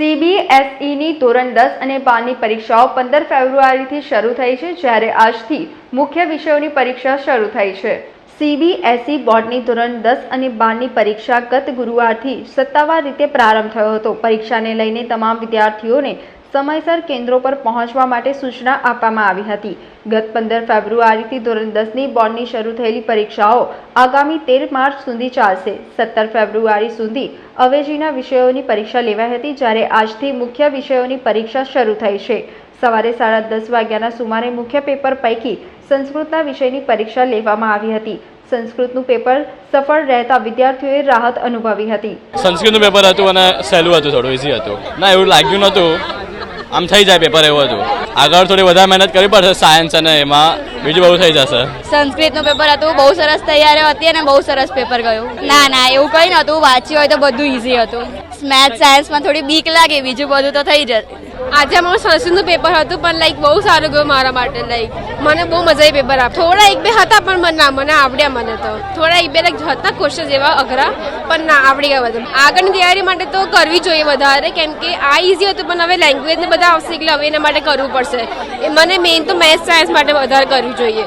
સીબીએસઈની ધોરણ દસ અને બારની પરીક્ષાઓ પંદર ફેબ્રુઆરીથી શરૂ થઈ છે, જ્યારે આજથી મુખ્ય વિષયોની પરીક્ષા શરૂ થઈ છે. સીબીએસઈ બોર્ડની ધોરણ દસ અને બારની પરીક્ષા ગત ગુરુવારથી સત્તાવાર રીતે પ્રારંભ થયો હતો. પરીક્ષાને લઈને તમામ વિદ્યાર્થીઓને સમયસર કેન્દ્રો પર પહોંચવા માટે સૂચના આપવામાં આવી હતી. ગત પંદર ફેબ્રુઆરીથી ધોરણ દસની બોર્ડની શરૂ થયેલી પરીક્ષાઓ આગામી તેર માર્ચ સુધી ચાલશે. સત્તર ફેબ્રુઆરી સુધી અવેજીના વિષયોની પરીક્ષા લેવાઈ હતી જ્યારે આજથી મુખ્ય વિષયોની પરીક્ષા શરૂ થઈ છે. સવારે સાડા દસ વાગ્યાના સુમારે મુખ્ય પેપર પૈકી સંસ્કૃતના વિષયની પરીક્ષા લેવામાં આવી હતી. સંસ્કૃતનું પેપર સફળ રહેતા વિદ્યાર્થીઓએ રાહત અનુભવી હતી. સંસ્કૃતનું પેપર હતું અને સહેલું હતું, થોડું ઇઝી હતું. ના, એવું લાગ્યું નહોતું આમ થઈ જાય પેપર એવું હતું. આગળ થોડી વધારે મહેનત કરવી પડશે સાયન્સ અને એમાં. બીજું બહુ થઈ જશે. સંસ્કૃતનું પેપર હતું, બહુ સરસ તૈયારી હતી અને બહુ સરસ પેપર ગયું. ના ના, એવું કંઈ નહોતું, વાંચ્યું હોય તો બધું ઇઝી હતું. મેથ સાયન્સમાં થોડી બીક લાગે, બીજું બધું તો થઈ જશે આજે અમારું સંસ્કૃતનું પેપર હતું, પણ લાઈક બહુ સારું ગયું મારા માટે લાઈક મને બહુ મજા આવી પેપર આપ થોડા એક બે હતા, પણ મને ના, મને આવડ્યા મને તો. થોડા એક બે લાઈક હતા ક્વેશ્ચન એવા અઘરા, પણ ના આવડી ગયા બધું. આગળની તૈયારી માટે તો કરવી જોઈએ વધારે, કેમ કે આ ઇઝી હતું, પણ હવે લેંગ્વેજ ને બધા આવશે, એટલે હવે એના માટે કરવું પડશે. મને મેઇન તો મેથ્સ સાયન્સ માટે વધારે કરવી જોઈએ.